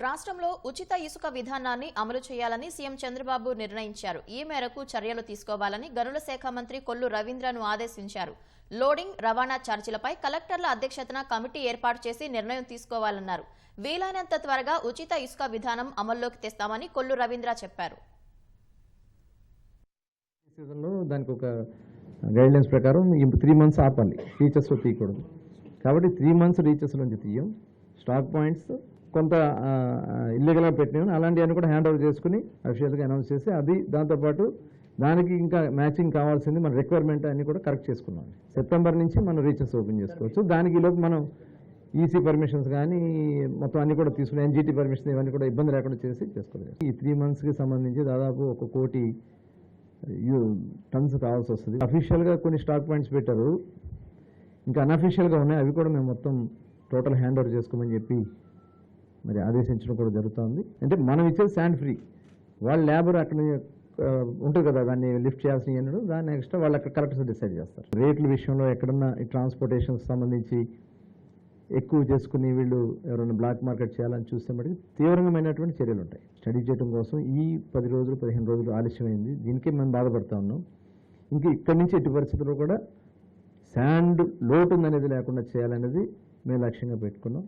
రాష్ట్రంలో ఉచిత ఇసుక విధానాన్ని అమలు చేయాలని సీఎం చంద్రబాబు నిర్ణయించారు. ఈ మేరకు చర్యలు తీసుకోవాలని గనుల శాఖ మంత్రి కొల్లు రవీంద్రను ఆదేశించారు. లోడింగ్ రవాణా ఛార్జీలపై కలెక్టర్ల అధ్యక్షతన కమిటీ ఏర్పాటు చేసి నిర్ణయం తీసుకోవాలన్నారు. వీలైనంత త్వరగా ఉచిత ఇసుక విధానం అమల్లోకి తెస్తామని కొల్లు రవీంద్ర చెప్పారు. దానికి ఒక గైడ్లైన్స్ ప్రకారం త్రీ మంత్స్ ఆపాలి. రీచెస్లో తీయకూడదు. కాబట్టి త్రీ మంత్స్ రీచెస్ నుంచి తీయం. స్టాక్ పాయింట్స్ కొంత ఇల్లీగల్గా పెట్టినాను. అలాంటివన్నీ కూడా హ్యాండ్ ఓవర్ చేసుకుని అఫీషియల్గా అనౌన్స్ చేసి అది దాంతోపాటు దానికి ఇంకా మ్యాచింగ్ కావాల్సింది మన రిక్వైర్మెంట్ అన్నీ కూడా కరెక్ట్ చేసుకున్నాం. సెప్టెంబర్ నుంచి మనం రీచెస్ ఓపెన్ చేసుకోవచ్చు. దానికి ఈలోపు మనం ఈసీ పర్మిషన్స్ కానీ మొత్తం అన్ని కూడా తీసుకుని ఎన్జిటి పర్మిషన్ ఇవన్నీ కూడా ఇబ్బంది లేకుండా చేసి చేసుకోలేదు ఈ త్రీ మంత్స్కి సంబంధించి దాదాపు ఒక కోటి టన్స్ కావాల్సి వస్తుంది. అఫీషియల్గా కొన్ని స్టాక్ పాయింట్స్ పెట్టారు. ఇంకా అన్అఫీషియల్గా ఉన్నాయి. అవి కూడా మేము మొత్తం టోటల్ హ్యాండ్ ఓవర్ చేసుకోమని చెప్పి మరి ఆదేశించడం కూడా జరుగుతుంది. అంటే మనం ఇచ్చేది శాండ్ ఫ్రీ వాళ్ళ లేబర్ అక్కడ ఉంటుంది కదా దాన్ని లిఫ్ట్ చేయాల్సిన అన్నాడు దాన్ని ఎక్స్ట్రా వాళ్ళు అక్కడ కలెక్టర్స్ డిసైడ్ చేస్తారు. రేట్ల విషయంలో ఎక్కడన్నా ఈ ట్రాన్స్పోర్టేషన్కి సంబంధించి ఎక్కువ చేసుకుని వీళ్ళు ఎవరైనా బ్లాక్ మార్కెట్ చేయాలని చూస్తే మటుకు తీవ్రమైనటువంటి చర్యలు ఉంటాయి. స్టడీ చేయడం కోసం ఈ పది రోజులు పదిహేను రోజులు ఆలస్యమైంది. దీనికే మేము బాధపడతా ఉన్నాం. ఇంకా ఇక్కడి నుంచి ఎట్టి పరిస్థితుల్లో కూడా శాండ్ లోటు ఉందనేది లేకుండా చేయాలనేది మేము లక్ష్యంగా పెట్టుకున్నాం.